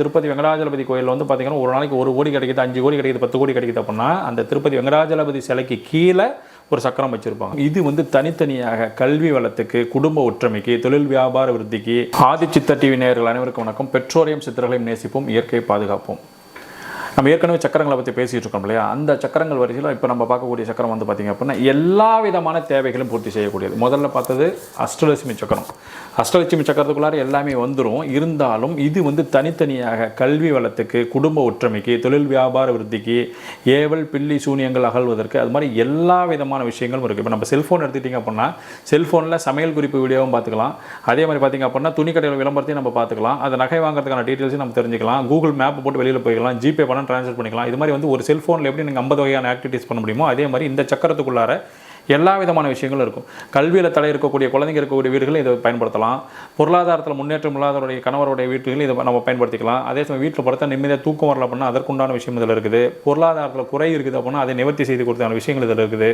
திருப்பதி வெங்கடாஜலபதி கோயிலில் வந்து பார்த்தீங்கன்னா ஒரு நாளைக்கு ஒரு கோடி கிடைக்குது அஞ்சு கோடி கிடைக்குது பத்து கோடி கிடைக்குது அப்படின்னா அந்த திருப்பதி வெங்கடாஜலபதி சிலைக்கு கீழே ஒரு சக்கரம் வச்சுருப்பாங்க. இது வந்து தனித்தனியாக கல்வி வளத்துக்கு குடும்ப ஒற்றுமைக்கு தொழில் வியாபார விருத்திக்கு ஆதிச்சித்த டிவி நேயர்கள் அனைவருக்கும் வணக்கம். பெற்றோரையும் சித்தர்களையும் நேசிப்போம் இயற்கை பாதுகாப்போம். நம்ம ஏற்கனவே சக்கரங்களை பற்றி பேசிகிட்டு இருக்கோம் இல்லையா? அந்த சக்கரங்கள் வரிசையில் இப்போ நம்ம பார்க்கக்கூடிய சக்கரம் வந்து பார்த்திங்க அப்படின்னா எல்லா விதமான தேவைகளும் பூர்த்தி செய்யக்கூடியது. முதல்ல பார்த்தது அஷ்டலட்சுமி சக்கரம். அஷ்டலட்சுமி சக்கரத்துக்குள்ளார எல்லாமே வந்துடும் இருந்தாலும் இது வந்து தனித்தனியாக கல்வி வளத்துக்கு குடும்ப ஒற்றுமைக்கு தொழில் வியாபார விருத்திக்கு ஏவல் பில்லி சூனியங்கள் அகழ்வதற்கு அது மாதிரி எல்லா விதமான விஷயங்களும் இருக்குது இப்போ நம்ம செல்ஃபோன் எடுத்துக்கிட்டிங்க அப்படின்னா செல்ஃபோனில் சமையல் குறிப்பு வீடியோவும் பார்த்துக்கலாம். அதே மாதிரி பார்த்திங்க அப்படின்னா துணிக்கடையில் விளம்பரத்தையும் நம்ம பார்த்துக்கலாம். அந்த நகை வாங்குறதுக்கான டீட்டெயில்ஸையும் நம்ம தெரிஞ்சுக்கலாம். கூகுள் மேப் போட்டு வெளியில் போய்க்கலாம். ஜிபே பண்ண ட்ரான்ஸ்ஃபர் பண்ணிக்கலாம். இது மாதிரி வந்து ஒரு செல்ஃபோனில் எப்படி நீங்கள் ஐம்பது வகையான ஆக்டிவிட்டீஸ் பண்ண முடியுமோ அதே மாதிரி இந்த சக்கரத்துக்குள்ளார எல்லா விதமான விஷயங்களும் இருக்கும். கல்வியில் தடை இருக்கக்கூடிய குழந்தைங்க இருக்கக்கூடிய வீடுகளும் இதை பயன்படுத்தலாம். பொருளாதாரத்தில் முன்னேற்றம் இல்லாதவருடைய கணவருடைய வீட்டுகளும் இதை நம்ம பயன்படுத்திக்கலாம். அதே சமயம் வீட்டில் படுத்தா நிம்மதியாக தூக்கம் வரல அப்படின்னா அதற்குண்டான விஷயம் இதில் இருக்குது. பொருளாதாரத்தில் குறை இருக்குது அப்படின்னா அதை நிவர்த்தி செய்து கொடுத்தான விஷயங்கள் இதில் இருக்குது.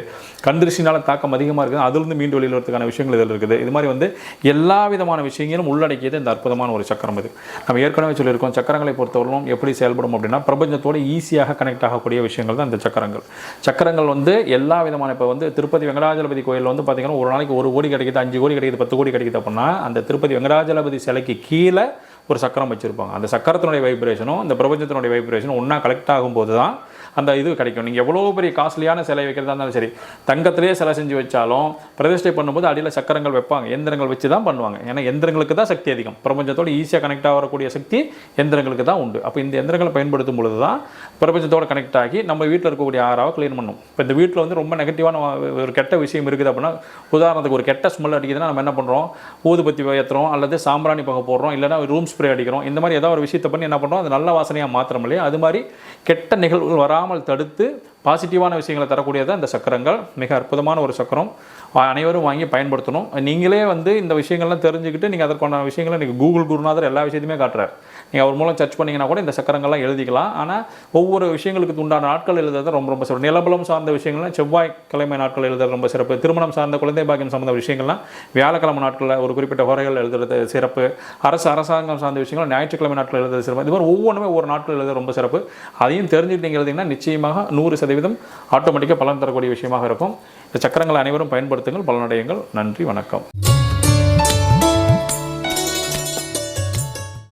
கந்திருஷ்டினால தாக்கம் அதிகமாக இருக்குது. அதுலேருந்து மீண்டு வெளியில் வரதுக்கான விஷயங்கள் இதில் இருக்குது. இது மாதிரி வந்து எல்லா விதமான விஷயங்களும் உள்ளடக்கியது இந்த அற்புதமான ஒரு சக்கரம் இது. நம்ம ஏற்கனவே சொல்லியிருக்கோம் சக்கரங்களை பொறுத்தவரையும் எப்படி செயல்படும் அப்படின்னா பிரபஞ்சத்தோடு ஈஸியாக கனெக்ட் ஆகக்கூடிய விஷயங்கள் தான் இந்த சக்கரங்கள். சக்கரங்கள் வந்து எல்லா விதமான இப்போ வந்து திருப்பதி வெங்கடாஜலபதி கோயிலில் வந்து பார்த்தீங்கன்னா ஒரு நாளைக்கு ஒரு கோடி கிடைக்குது அஞ்சு கோடி கிடைக்குது பத்து கோடி கிடைக்குது அப்படின்னா அந்த திருப்பதி வெங்கடாஜலபதி சிலைக்கு கீழே ஒரு சக்கரம் வச்சுருப்பாங்க. அந்த சக்கரத்தினுடைய வைப்ரேஷனும் இந்த பிரபஞ்சத்தினுடைய வைப்ரேஷனும் ஒன்றா கலெக்ட் ஆகும்போது தான் அந்த இது கிடைக்கும். நீங்கள் எவ்வளோ பெரிய காஸ்ட்லியான சிலை வைக்கிறதா இருந்தாலும் சரி தங்கத்திலே சிலை செஞ்சு வச்சாலும் பிரதிஷ்டை பண்ணும்போது அடியில் சக்கரங்கள் வைப்பாங்க. எந்திரங்கள் வச்சு தான் பண்ணுவாங்க. ஏன்னா எந்திரங்களுக்கு தான் சக்தி அதிகம். பிரபஞ்சத்தோட ஈஸியாக கனெக்ட் ஆகக்கூடிய சக்தி எந்திரங்களுக்கு தான் உண்டு. அப்போ இந்த எந்திரங்களை பயன்படுத்தும் பொழுது தான் பிரபஞ்சத்தோட கனெக்ட் ஆகி நம்ம வீட்டில் இருக்கக்கூடிய ஆறாவை க்ளீன் பண்ணும். இப்போ இந்த வீட்டில் வந்து ரொம்ப நெகட்டிவான ஒரு கெட்ட விஷயம் இருக்குது அப்படின்னா உதாரணத்துக்கு ஒரு கெட்ட ஸ்மெல் அடிக்குதுன்னா நம்ம என்ன பண்ணுறோம் ஊதுபத்தி ஏற்றுறோம் அல்லது சாம்பிராணி பகை போடுறோம் இல்லைன்னா ரூம்ஸ் ஸ்ப்ரே அடிக்கிறோம். இந்த மாதிரி ஏதாவது ஒரு விஷயத்தை பண்ணி என்ன பண்ணுறோம் அது நல்ல வாசனையாக மாத்திரம் இல்லையா? அது மாதிரி கெட்ட நிகழ்வுகள் வராமல் தடுத்து பாசிட்டிவான விஷயங்களை தரக்கூடியது இந்த சக்கரங்கள். மிக அற்புதமான ஒரு சக்கரம். அனைவரும் வாங்கி பயன்படுத்தணும். நீங்களே வந்து இந்த விஷயங்கள்லாம் தெரிஞ்சுக்கிட்டு நீங்கள் அதற்கான விஷயங்களை நீங்கள் கூகுள் குருநாதர் எல்லா விஷயத்தையுமே காட்டுறார். நீங்கள் அவர் மூலம் சர்ச் பண்ணிங்கன்னா கூட இந்த சக்கரங்கள்லாம் எழுதிக்கலாம். ஆனால் ஒவ்வொரு விஷயங்களுக்கு உண்டான நாட்கள் எழுதுறது ரொம்ப ரொம்ப சிறப்பு. நிலபலம் சார்ந்த விஷயங்கள்லாம் செவ்வாய்க்கிழமை நாட்கள் எழுதுறது ரொம்ப சிறப்பு. திருமணம் சார்ந்த குழந்தை பாக்கியம் சார்ந்த விஷயங்கள்லாம் வியாழக்கிழமை நாட்களில் ஒரு குறிப்பிட்ட குறைகள் எழுதுறது சிறப்பு. அரசு அரசாங்கம் சார்ந்த விஷயங்கள் ஞாயிற்றுக்கிழமை நாட்கள் எழுதுறது சிறப்பு. இது மாதிரி ஒவ்வொன்றுமே ஒரு நாட்கள் எழுத ரொம்ப சிறப்பு. அதையும் தெரிஞ்சுக்கிட்டு நீங்கள் எழுதிங்கன்னா நிச்சயமாக நூறு சதவீதம் ஆட்டோமேட்டிக்காக பலன் தரக்கூடிய விஷயமாக இருக்கும். இந்த சக்கரங்களை அனைவரும் பயன்படுத்துங்கள் பலனடையுங்கள். நன்றி வணக்கம்.